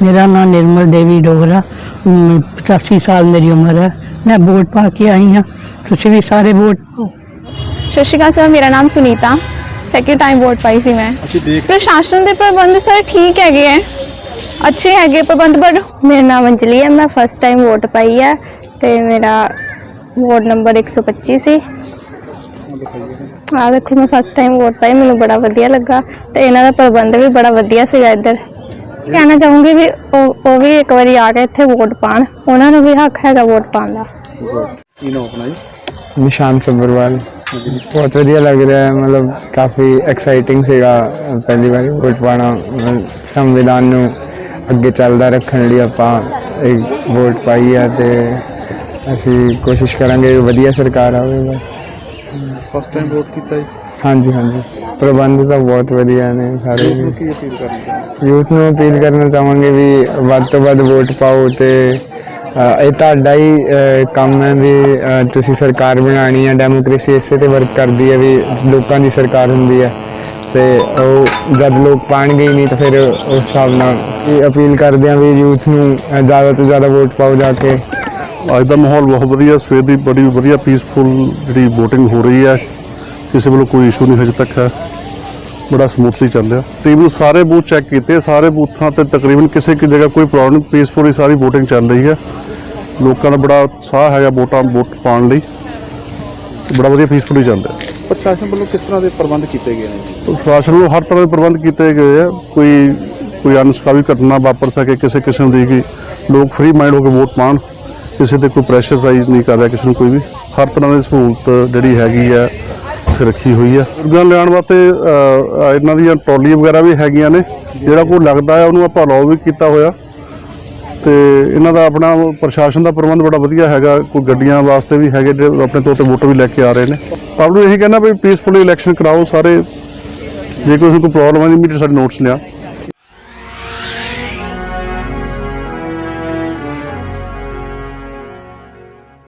ਮੇਰਾ ਨਾਮ ਨਿਰਮਲ ਦੇਵੀ ਡੋਗਰਾ ਅਮ, 85 ਸਾਲ ਮੇਰੀ ਉਮਰ ਹੈ। ਮੈਂ ਵੋਟ ਪਾ ਕੇ ਆਈ ਹਾਂ। ਤੁਸੀਂ ਵੀ ਸਾਰੇ ਵੋਟ ਪਾਓ। ਸਤਿ ਸ਼੍ਰੀ ਅਕਾਲ ਸਰ ਮੇਰਾ ਨਾਮ ਸੁਨੀਤਾ। ਸੈਕਿੰਡ ਟਾਈਮ ਵੋਟ ਪਾਈ ਸੀ ਮੈਂ। ਪ੍ਰਸ਼ਾਸਨ ਦੇ ਪ੍ਰਬੰਧ ਸਰ ਠੀਕ ਹੈਗੇ ਹੈ ਅੱਛੇ ਹੈਗੇ ਪ੍ਰਬੰਧ ਪਰ ਮੇਰਾ ਨਾਮ ਅੰਜਲੀ ਹੈ। ਮੈਂ ਫਸਟ ਟਾਈਮ ਵੋਟ ਪਾਈ ਹੈ ਤੇ ਮੇਰਾ ਵੋਟ ਨੰਬਰ 125 ਸੀ ਆ ਦੇਖੋ ਮੈਂ ਫਸਟ ਟਾਈਮ ਵੋਟ ਪਾਈ। ਮੈਨੂੰ ਬੜਾ ਵਧੀਆ ਲੱਗਾ ਤੇ ਇਹਨਾਂ ਦਾ ਪ੍ਰਬੰਧ ਵੀ ਬੜਾ ਵਧੀਆ ਸੀਗਾ ਇੱਧਰ। ਕਹਿਣਾ ਚਾਹੂੰਗੀ ਵੀ ਉਹ ਉਹ ਵੀ ਇੱਕ ਵਾਰੀ ਆ ਕੇ ਇੱਥੇ ਵੋਟ ਪਾਣ। ਉਹਨਾਂ ਨੂੰ ਵੀ ਹੱਕ ਹੈਗਾ ਵੋਟ ਪਾਉਣ ਦਾ। ਕੀ ਨਾਮ ਆਪਣਾ ਜੀ? ਨਿਸ਼ਾਨ ਸੱਭਰਵਾਲ ਬਹੁਤ ਵਧੀਆ ਲੱਗ ਰਿਹਾ ਹੈ ਮਤਲਬ ਕਾਫੀ ਐਕਸਾਈਟਿੰਗ ਸੀਗਾ ਪਹਿਲੀ ਵਾਰ ਵੋਟ ਪਾਣਾ ਸੰਵਿਧਾਨ ਨੂੰ ਅੱਗੇ ਚੱਲਦਾ ਰੱਖਣ ਲਈ ਆਪਾਂ ਇੱਕ ਵੋਟ ਪਾਈ ਹੈ ਤੇ ਅਸੀਂ ਕੋਸ਼ਿਸ਼ ਕਰਾਂਗੇ ਵਧੀਆ ਸਰਕਾਰ ਆਵੇ ਬਸ। ਫਸਟ ਟਾਈਮ ਵੋਟ ਕੀਤਾ ਜੀ। ਹਾਂਜੀ ਹਾਂਜੀ। ਪ੍ਰਬੰਧ ਤਾਂ ਬਹੁਤ ਵਧੀਆ ਨੇ ਸਾਰੇ ਕੀ ਅਪੀਲ ਕਰਨੀ ਯੂਥ ਨੂੰ ਅਪੀਲ ਕਰਨਾ ਚਾਹਾਂਗੇ ਵੀ ਵੱਧ ਤੋਂ ਵੱਧ ਵੋਟ ਪਾਓ ਤੇ ਇਹ ਤੁਹਾਡਾ ਹੀ ਕੰਮ ਹੈ ਵੀ ਤੁਸੀਂ ਸਰਕਾਰ ਬਣਾਉਣੀ ਹੈ ਡੈਮੋਕ੍ਰੇਸੀ ਇਸੇ ਤੇ ਵਰਕ ਕਰਦੀ ਹੈ ਵੀ ਲੋਕਾਂ ਦੀ ਸਰਕਾਰ ਹੁੰਦੀ ਹੈ। ਤੇ ਉਹ ਜਦ ਲੋਕ ਪਾਣਗੇ ਹੀ ਨਹੀਂ ਤਾਂ ਫਿਰ ਉਸ ਹਿਸਾਬ ਨਾਲ ਇਹ ਅਪੀਲ ਕਰਦੇ ਹਾਂ ਵੀ ਯੂਥ ਨੂੰ ਜ਼ਿਆਦਾ ਤੋਂ ਜ਼ਿਆਦਾ ਵੋਟ ਪਾਓ ਜਾ ਕੇ। ਅੱਜ ਦਾ ਮਾਹੌਲ ਬਹੁਤ ਵਧੀਆ ਸਵੇਰ ਦੀ ਬੜੀ ਵਧੀਆ ਪੀਸਫੁਲ ਜਿਹੜੀ VOTING ਹੋ ਰਹੀ ਹੈ। ਕਿਸੇ ਵੱਲੋਂ ਕੋਈ ਇਸ਼ੂ ਨਹੀਂ ਹਜੇ ਤੱਕ ਹੈ। ਬੜਾ ਸਮੂਥਲੀ ਚੱਲ ਰਿਹਾ। ਤਕਰੀਬਨ ਸਾਰੇ ਬੂਥ ਚੈੱਕ ਕੀਤੇ ਸਾਰੇ ਬੂਥਾਂ ਤੇ ਤਕਰੀਬਨ ਕਿਸੇ ਕਿ ਜਗ੍ਹਾ ਕੋਈ ਪ੍ਰੋਬਲਮ ਪੀਸਫੁਲੀ ਸਾਰੀ VOTING ਚੱਲ ਰਹੀ ਹੈ। ਲੋਕਾਂ ਦਾ ਬੜਾ ਉਤਸ਼ਾਹ ਹੈਗਾ ਵੋਟਾਂ ਵੋਟ ਪਾਉਣ ਲਈ। ਬੜਾ ਵਧੀਆ ਪੀਸਫੁਲੀ ਚੱਲ ਰਿਹਾ। ਪ੍ਰਸ਼ਾਸਨ ਵੱਲੋਂ ਕਿਸ ਤਰ੍ਹਾਂ ਦੇ ਪ੍ਰਬੰਧ ਕੀਤੇ ਗਏ ਨੇ? ਪ੍ਰਸ਼ਾਸਨ ਵੱਲੋਂ ਹਰ ਤਰ੍ਹਾਂ ਦੇ ਪ੍ਰਬੰਧ ਕੀਤੇ ਗਏ ਆ। ਕੋਈ ਕੋਈ ਅਨਸਕਾਵੀ ਘਟਨਾ ਵਾਪਰ ਸਕੇ ਕਿਸੇ ਕਿਸਮ ਦੀ ਕਿ ਲੋਕ ਫ੍ਰੀ ਮਾਈਂਡ ਹੋ ਕੇ ਵੋਟ ਪਾਉਣ ਕਿਸੇ ਤੇ ਕੋਈ ਪ੍ਰੈਸ਼ਰਾਈਜ਼ ਨਹੀਂ ਕਰ ਰਿਹਾ ਕਿਸੇ ਨੂੰ ਕੋਈ ਵੀ। ਹਰ ਤਰ੍ਹਾਂ ਦੀ ਸਹੂਲਤ ਜਿਹੜੀ ਹੈਗੀ ਆ ਰੱਖੀ ਹੋਈ ਆ। ਬਜ਼ੁਰਗਾਂ ਨੂੰ ਲਿਆਉਣ ਵਾਸਤੇ ਇਹਨਾਂ ਦੀਆਂ ਟਰਾਲੀਆਂ ਵਗੈਰਾ ਵੀ ਹੈਗੀਆਂ ਨੇ। ਜਿਹੜਾ ਕੋਈ ਲੱਗਦਾ ਹੈ, ਉਹਨੂੰ ਆਪਾਂ ਲਾਓ ਵੀ ਕੀਤਾ ਹੋਇਆ। ਤੇ ਇਹਨਾਂ ਦਾ ਆਪਣਾ ਪ੍ਰਸ਼ਾਸਨ ਦਾ ਪ੍ਰਬੰਧ ਬੜਾ ਵਧੀਆ ਹੈਗਾ। ਕੋਈ ਗੱਡੀਆਂ ਵਾਸਤੇ ਵੀ ਹੈਗੇ, ਜਿਹੜੇ ਆਪਣੇ ਤੌਰ ਤੇ ਵੋਟਰ ਵੀ ਲੈ ਕੇ ਆ ਰਹੇ ਨੇ। ਪਬਲਿਕ ਨੂੰ ਇਹੀ ਕਹਿੰਦਾ ਵੀ ਪੀਸਫੁਲੀ ਇਲੈਕਸ਼ਨ ਕਰਾਓ ਸਾਰੇ। ਜੇ ਕੋਈ ਕੋਈ ਪ੍ਰੋਬਲਮ ਹੈ ਇਮੀਡੀਏਟ ਸਾਡੇ ਨੋਟਸ ਲਿਆ।